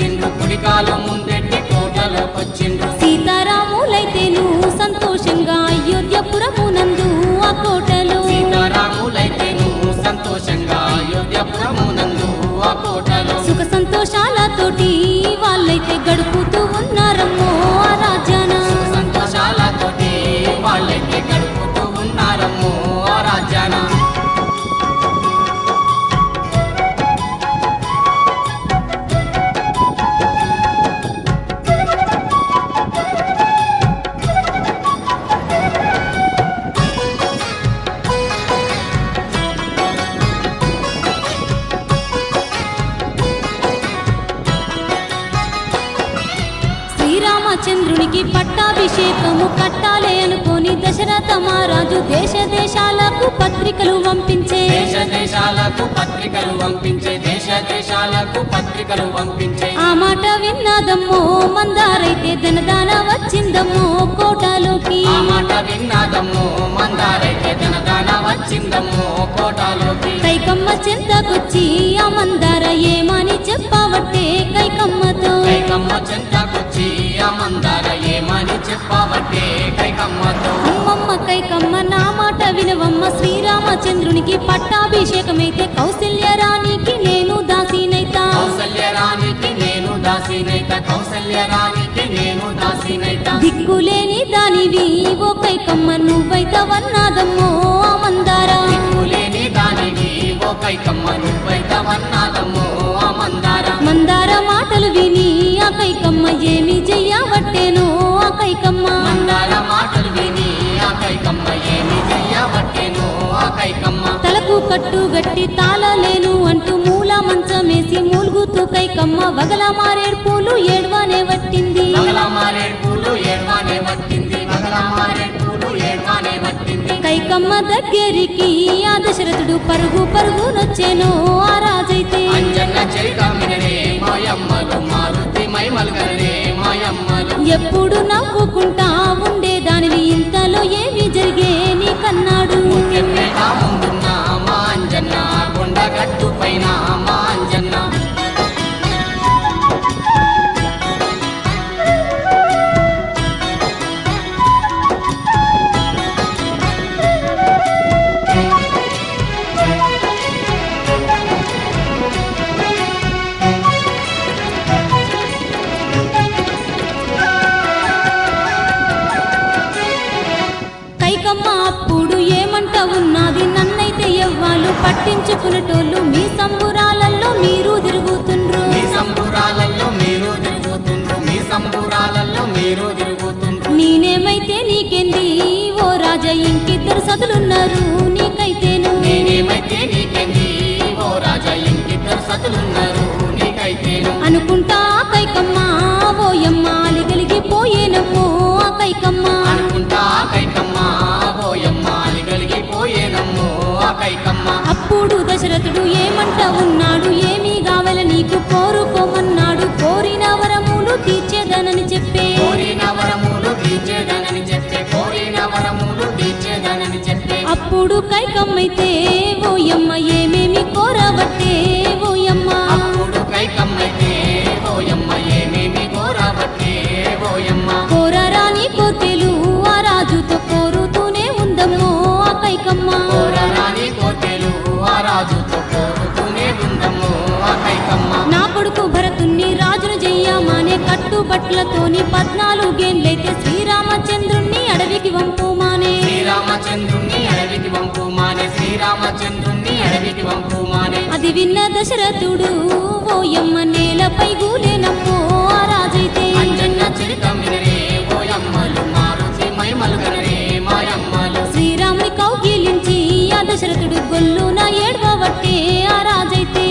వచ్చిండ్రు కుడికాలు ముందెట్టి కోటలోకొచ్చిండ్రు దశరథ మహారాజు దేశ దేశాలకు పత్రికలు పంపించే. దేశ దేశాలకు పత్రికలు పంపించే. దేశ దేశాలకు పత్రికలు పంపించే. ఆ మాట విన్నాదమ్మో మందారైతే ధనదాన వచ్చిందమ్మో కోటలోకి. ఆ మాట విన్నాదమ్మో మందారైతే ధనదాన వచ్చిందమ్మో కోటలోకి. కైకమ్మ చెంతకొచ్చి ఆ మందార ఏమని చెప్పవట్టే కైకమ్మతో. కైకమ్మ చెంతకొచ్చి ఆ మందార ఏమని చెప్పబట్టే కైకమ్మతో. అమ్మమ్మ కైకమ్మ నా మాట వినవమ్మ శ్రీరామచంద్రునికి పట్టాభిషేకమైతే కౌశల్య రాణికి నేను దాసినైతా. కౌసల్య రాణికి నేను దిక్కులేని దానివి ఓ కైకమ్మ నువ్వైతవన్నాదమ్మో ఆ మందార దిక్కులేని దానివి ఓ కైకమ్మ నువ్వైతవన్నాదమ్మో ఆ మందార మాటలు విని ఆ కైకమ్మ ఏమి చెయ్యవట్టేనో ఆ కైకమ్మ మందార మాటలు విని ఆ కైకమ్మ ఏమి చెయ్యబట్టేను ఆ కైకమ్మ తలకు కట్టు గట్టి తాళలేను ఏడ్వానే వట్టింది. మగల ఏడ్వానే మగల మారేడుపులు ఏడ్వానే పట్టింది కైకమ్మ దగ్గరికి ఆ దశరథుడు పరుగు పరుగునొచ్చేనో ఆ రాజైతే. అంజన్న చరితమినరే మాయమ్మలు మారుతి మైమల్గరే మాయమ్మలు. ఎప్పుడు నవ్వుకుంటా ఉండేదానివి ఇంతలో ఏమి జరిగే నీకన్నాడు ముఖ్యపేట ముందున్న మా అంజన్న కొండగట్టు పైన మా అంజన్న. ఏమంట ఉన్నాడు ఏమీ కావాల నీకు కోరుకోమన్నాడు. కోరిన వరములు తీర్చేదనని చెప్పే. కోరిన వరములు తీర్చేదనని చెప్పే. కోరిన వరములు తీర్చేదనని చెప్పే. అప్పుడు కైకమ్మైతే ఓయమ్మ ఏమేమి కోరబట్టే ఓయమ్మ చెయ్యమానే కట్టుబట్లతోని పద్నాలుగేండ్లైతే శ్రీరామచంద్రుణ్ణి అడవికి వంపుమానే. శ్రీరామచంద్రుణ్ణి అడవికి వంపు మానే శ్రీరామచంద్రుణ్ణి అడవికి వంపు మానే అది విన్న దశరథుడు ఓయమ్మ నేలపై గూలేనమ్మో ఆ రాజైతే అంజన్న చరితం వినరే ఓయమ్మలు మారుతి మాయమ్మలు శ్రీరాముని కౌగిలించి ఆ దశరథుడు గొల్లున ఏడ్వబట్టే ఆ రాజైతే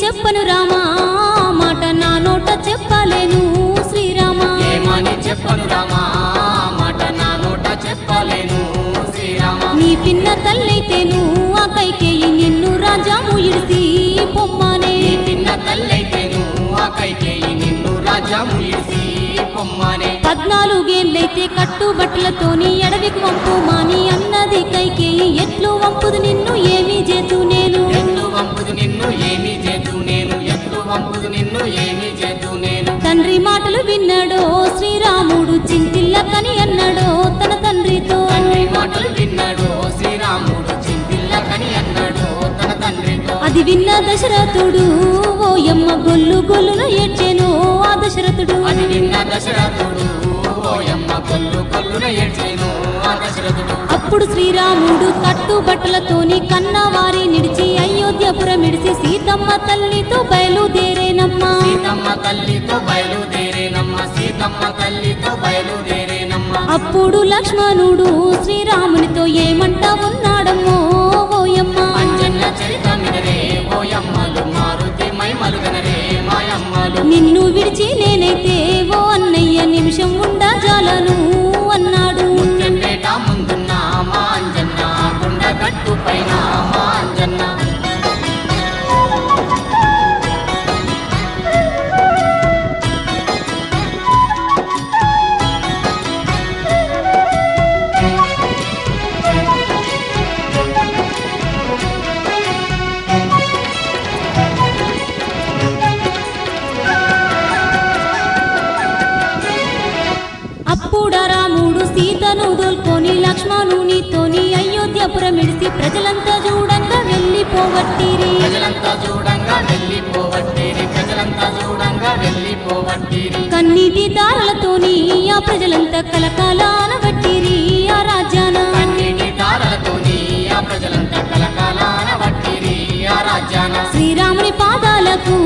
చెప్పను రామా మాట నా నోట చెప్పలేను శ్రీరామా. ఏమని చెప్పను రామా మాట నా నోట చెప్పలేను శ్రీరామ. నీ పిన్న తల్లైతేను ఆ కైకేయి నిన్ను రాజాము ఇడిసి పొమ్మనే. పిన్న తల్లైతేను ఆ కైకేయి నిన్ను రాజ్యము ఇడిసి పొమ్మనే. పద్నాలుగేళ్ళైతే కట్టుబట్టలతోని ఎడవికి వంపు మాని అన్నది కైకేయి ఎట్లు వంపుదు నిన్ను ఏమీ నిన్ను ఏమి చేతు నేను? తండ్రి మాటలు విన్నాడో శ్రీరాముడు చింతిల్లకని అన్నాడో తన తండ్రితో. తండ్రి మాటలు విన్నాడు శ్రీరాముడు చింతిల్లకని అన్నాడు తన తండ్రితో. అది విన్న దశరథుడు ఓయమ్మ గొల్లు గొల్లున ఏడ్చెను ఆ దశరథుడు. అది విన్న దశరథుడు ఓయమ్మ కొల్లు కొల్లున ఏడ్చేను ఆ దశరథుడు. అప్పుడు శ్రీరాముడు కట్టుబట్టలతోని కన్నవారి నిడిచి అయోధ్యపురం ఇడిచి సీతమ్మ తల్లితో బయలుదేరేనమ్మా సీతమ్మ తల్లితో బయలుదేరేనమ్మ సీతమ్మ తల్లితో బయలుదేరేనమ్మ. అప్పుడు లక్ష్మణుడు శ్రీరామునితో ఏమంట ఉన్నాడమ్మో ఓయమ్మ. అంజన్న చరితమినరే ఓయమ్మలు మారుతి మైమలుగనరే మాయమ్మలు. నిన్ను విడిచి నేనైతే ఓ అన్నయ్య నిమిషం ఉండా జాలను అన్నాడు. ముందున్న మా అంజన్న కొండగట్టు పైన మా అంజన్న. ఇడిసి ప్రజలంతా చూడంగా వెళ్ళిపోవట్టిరి. ప్రజలంతా చూడంగా వెళ్ళిపోవట్టిరి. ప్రజలంతా చూడంగా వెళ్ళిపోవట్టిరి. కన్నీటి దారులతోని ఆ ప్రజలంతా కలకాలాన బట్టిరి ఆ రాజ్యాన కన్నీటి తారలతోని ఆ ప్రజలంతా కలకాలాన ఆ రాజ్యాన శ్రీరాముని పాదాలకు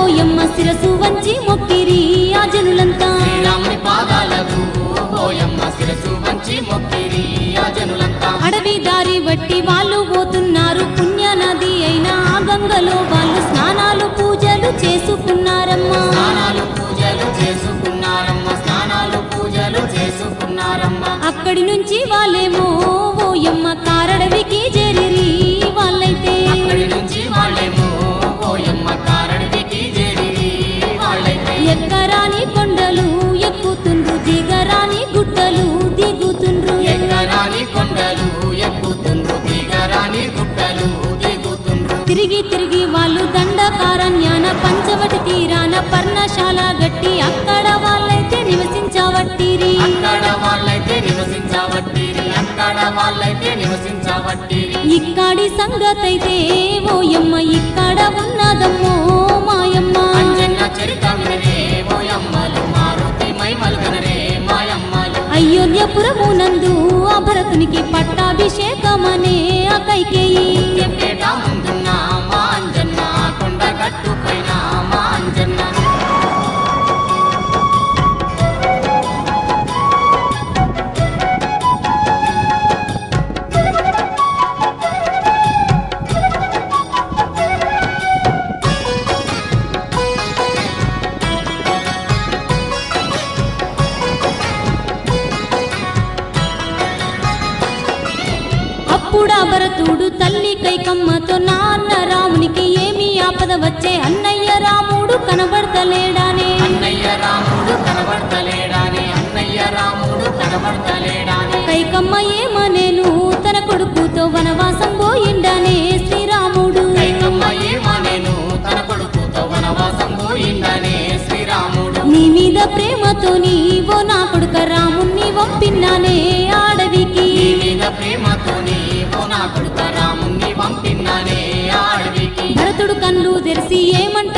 ఓయమ్మ శిరసు వంచి మొక్కిరి. ఆ జనులంతా శ్రీరాముని పాదాలకు ఓయమ్మ శిరసు వంచి మొక్కిరి. ఆ జనులంతా అడవి చేసుకున్నారమ్మా స్నానాలు పూజలు చేసుకున్నారమ్మా. స్నానాలు పూజలు చేసుకున్నారమ్మా. అక్కడి నుంచి వాళ్ళేమో తిరిగి తిరిగి వాళ్ళు దండకారణ్యాన పంచవటి తీరాన పర్ణశాల గట్టి అక్కడ వాళ్ళైతే నివసించవట్టిరి. అక్కడ వాళ్ళైతే నివసించవట్టిరి. అక్కడ వాళ్ళైతే నివసించవట్టిరి. ఇక్కడి సంగతైతే ఓయమ్మ ఇక్కడ ఉన్నదమ్మో మాయమ్మ. అంజన్న ఓయమ్మలు మారుతి మైమలుగనరే మాయమ్మలు అయోధ్యపురమునందు ఆ భరతునికి పట్టాభిషేకమనే ఆ కైకేయి కనబడతలేడానే. అన్నయ్య రాముడు కనబడతలేడాని అన్నయ్య రాముడు కనబడతలేడాని. కైకమ్మ ఏమనేను తన కొడుకుతో వనవాసం పోయిండానే శ్రీరాముడు. కైకమ్మ ఏమనేను తన కొడుకుతో వనవాసం పోయిందనే శ్రీరాముడు. నీ మీద ప్రేమతోని ఓ నా కొడుక రాముణ్ణి పంపిన్నానే ఆడవికి. నీ మీద ప్రేమతోని ఓ నా కొడుక రాముణ్ణి పంపిన్నానే ఆ అడవికి భరతుడు కళ్ళు తెరిసి ఏమంట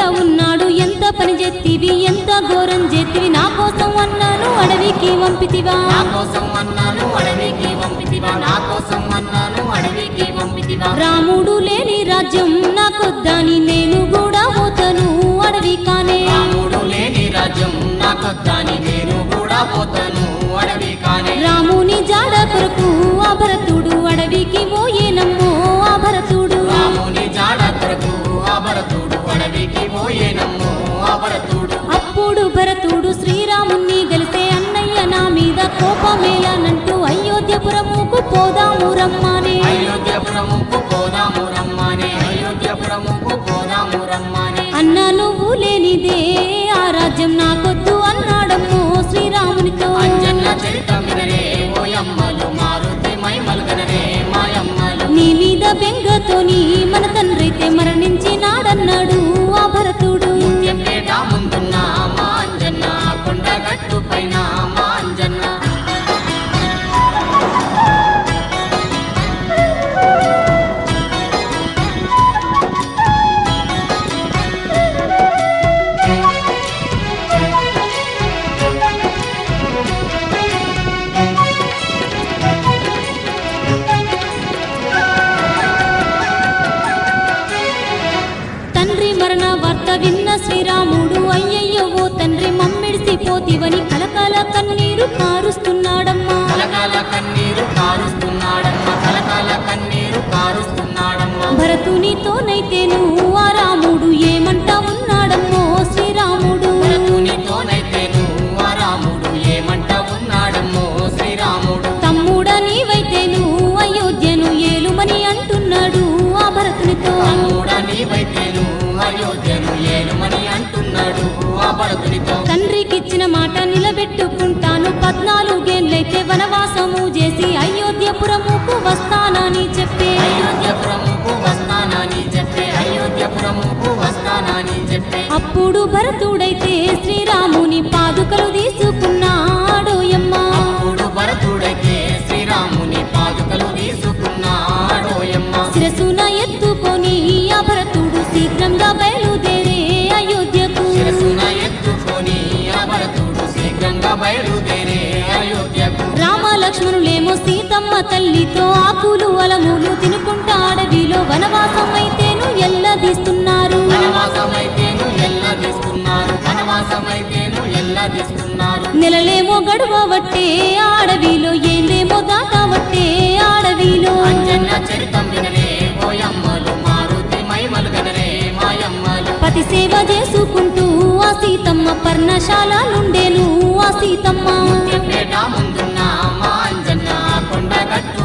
పని చేతివి ఎంత ఘోరం చేతివి నా కోసం అన్నాను అడవికి పంపితివా? నా కోసం అన్నాను అడవికి పంపితివా? నా కోసం అన్నాను అడవికి పంపితివా? రాముడు లేని రాజ్యం నాకొద్దని నేను కూడా పోతాను అడవి కానే రాముడు నాకొద్దని నేను కూడా పోతాను అడవి కానే రాముని జాడ కొరకు ఆ భరతుడు అడవికి పోయేనమ్మో ఆ భరతుడు. రాముని జాడ కొరకు ఆ భరతుడు అడవికి పోయేనమ్మో భరతుడు శ్రీరాముణ్ణి గెలిసే అన్నయ్య నా మీద కోపమేలానంటూ అయోధ్యపురముకు పోదాము రమ్మానే. అయోధ్యపురముకు పోదాము రమ్మనే. అయోధ్యపురముకు పోదాము రమ్మనే. అన్న నువ్వు లేనిదే ఆ రాజ్యం నాకొద్దు అన్నాడమ్మో శ్రీరామునితో. అంజన్న చరితమినరే ఓయమ్మలు మారుతి మై మల్గనరే మాయమ్మలు నీ మీద బెంగతోని మన తండ్రైతే మరణించినాడన్నాడు ఆ భరతుడు. కొండగట్టు పైన అంటున్నాడు. ఆ భరతునితో తండ్రికిచ్చిన మాట నిలబెట్టుకుంటాను. పద్నాలుగేండ్లైతే వనవాసము చేసి అయోధ్యపురముకు వస్తానని చెప్పే. అయోధ్యపురముకు వస్తానని చెప్పే. అయోధ్యపురముకు వస్తానని చెప్పే. అప్పుడు భరతుడైతే సీతమ్మ తల్లితో ఆకులు అలములు తినుకుంటా అడవిలో వనవాసం అయితేను ఎల్లదీస్తున్నారు. నెలలేమో గడువవట్టే అడవిలో ఏందేమో దాటవట్టే అడవిలో పతి సేవ చేసుకుంటూ ఆ సీతమ్మ పర్ణశాలలుండేను ఆ సీతమ్మ. అంజన్న కొండగట్టు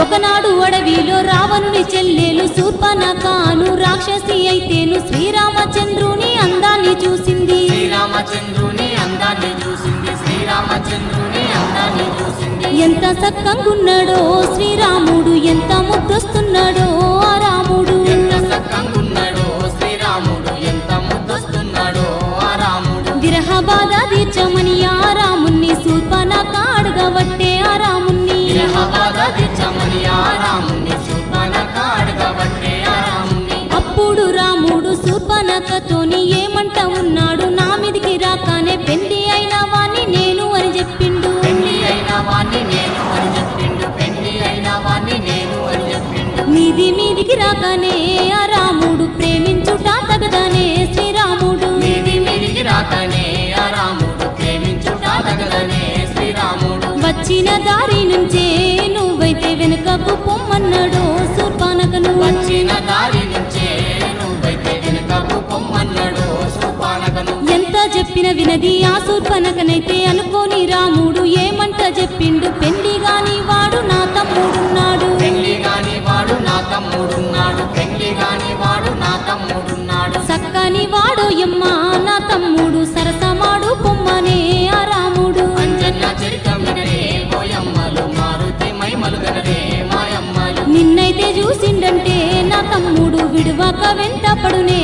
ఒకనాడు అడవిలో రావణుని చెల్లెలు శూర్పనకాను రాక్షసి అయితేను శ్రీరామచంద్రుని అందాన్ని చూసింది. శ్రీరామచంద్రుని అందాన్ని చూసింది శ్రీరామచంద్రుని అందాన్ని చూసింది. ఎంత సక్కంగున్నాడో శ్రీరాముడు ఎంత ముద్దొస్తున్నాడో ఆ రాముడు. ఎంత సక్కంగున్నాడో శ్రీరాముడు ఎంత ముద్దొస్తున్నాడో ఆ రాముడు. విరహ బాధ తీర్చమని ఆ రాముణ్ణి అడగవట్టే ఆ రాముణ్ణి. విరహబాధ తీర్చమని ఆ రాముని అప్పుడు రాముడు శూర్పనకతోని ఏమంట ఉన్నాడు? నా మీదికి రాకానే పెళ్ళి అయిన వాణ్ణి నేను అని చెప్పిండు. పెళ్ళి అయిన వాణ్ణి నేను అని చెప్పిండు. పెళ్ళి అయిన వాణ్ణి నేను అని చెప్పిండు. మీది మీదికి రాగానే ఆ రాముడు ప్రేమించుట తగదానే శ్రీరాముడు. మీది మీదికి రాకనే ఆ రాముడు ప్రేమించుట తగదనే శ్రీరాముడు. వచ్చిన దారి నుంచే నువ్వైతే వెనుకకు పొమ్మన్నాడు. శూర్పనకను వచ్చిన దారి నుంచే నువ్వైతే వెనుకకు పొమ్మన్నాడు శూపానకను ఎంత చెప్పిన వినది ఆ శూర్పనకనైతే అనుకోని రాముడు ఏమంట చెప్పిండు? పెళ్ళి గాని వాడు నా తమ్ముడున్నాడు. పెళ్ళి గాని వాడు నా తమ్ముడున్నాడు. పెళ్ళి గాని వాడు నా తమ్ముడున్నాడు. సక్కని వాడు ఎమ్మ నా తమ్ముడు. చూసిండంటే నా తమ్ముడు విడువక వెంటపడునే.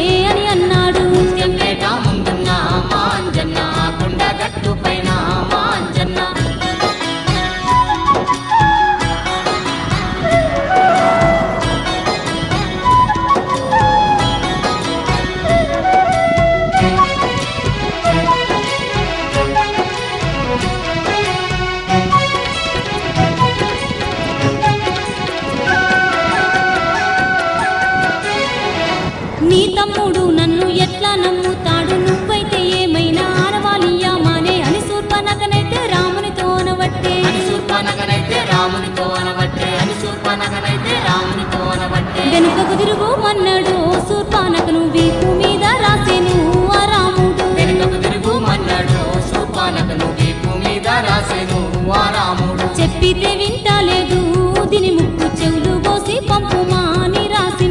వెనుకకు తిరుగు మన్నాడు. శూర్పానకు వీపు మీద రాసెను ఆ రాముడు. వెనుకకు తిరుగు మన్నాడు. శూర్పానకు వీపు మీద రాసెను ఆ రాముడు. చెప్పితే వింటలేదు. దీని ముక్కు చెవులు పోసి పంపు మాని రాసే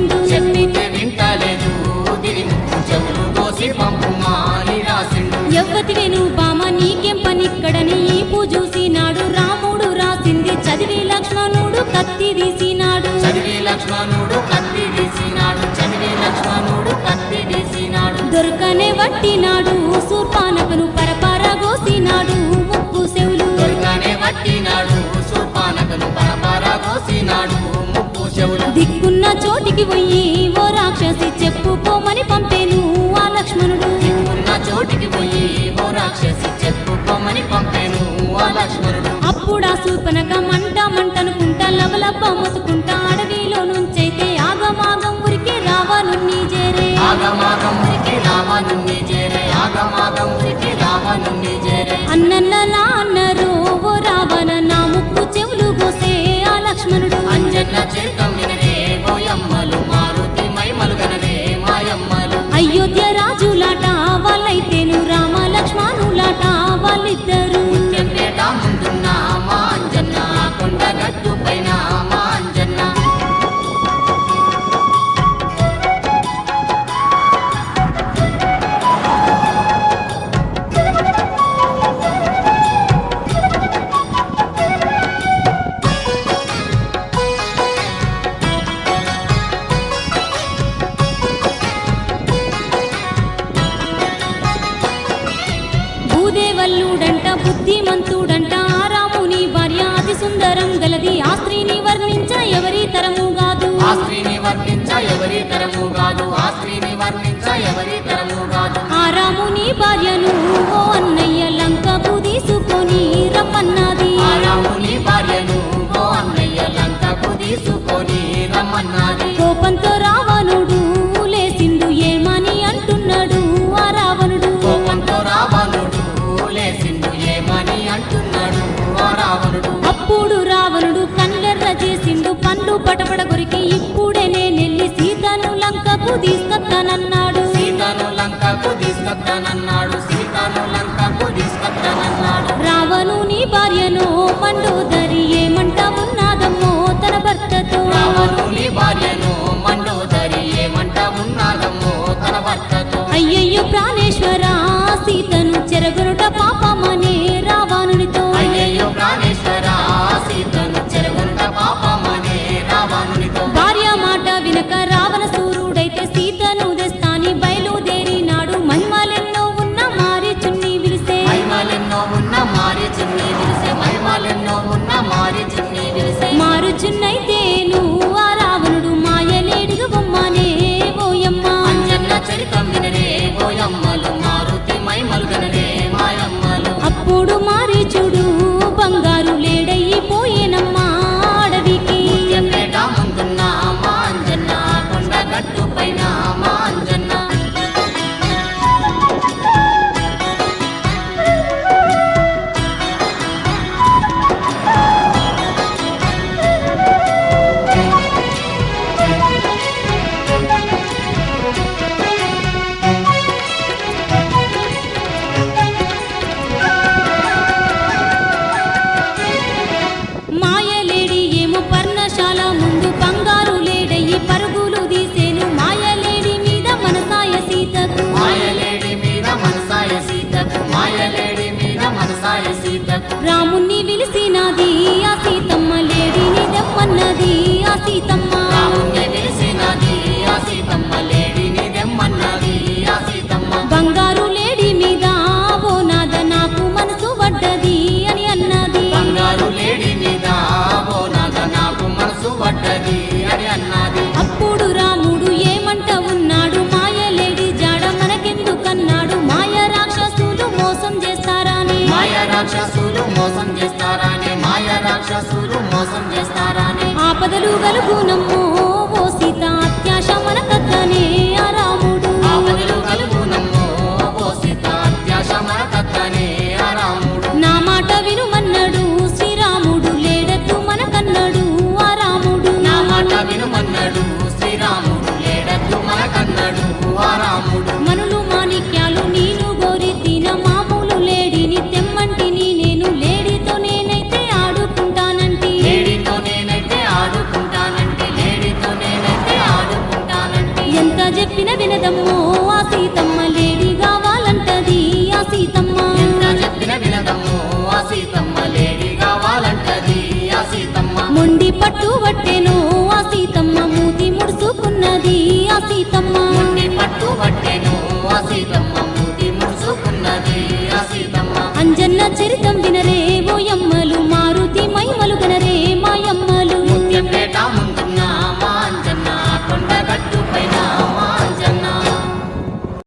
పట్టినాడు శూర్పానకను పరపర గోసినాడు ముక్కు చెవులు. దిక్కున్న చోటికి పోయి ఓ రాక్షసి చెప్పుకోమని పంపేను ఆ లక్ష్మణుడు. దిక్కున్న చోటికి పోయి ఓ రాక్షసి చెప్పుకోమని పంపేను ఆ లక్ష్మణుడు. అప్పుడా శూర్పనక మంట మంటనుకుంటా లవలబ్బ మొత్తుకుంటా watch it coming. లంకకు తీసుకొస్తానన్నాడు సీతను లంకకు తీసుకొస్తానన్నాడు రావణుని భార్యను మండోదరి ఏమంటా ఉన్నాదమ్మో తన భర్తతో? రావణుని భార్యను మండోదరి ఏమంటా ఉన్నాదమ్మో తన భర్తతో? అయ్యయ్యో ప్రాణేశ్వర సీతను చెరగొనుట పాపమనే రావణునితో ఆపదలు గలుగునమ్ము సీతమ్మ పట్టు పట్టే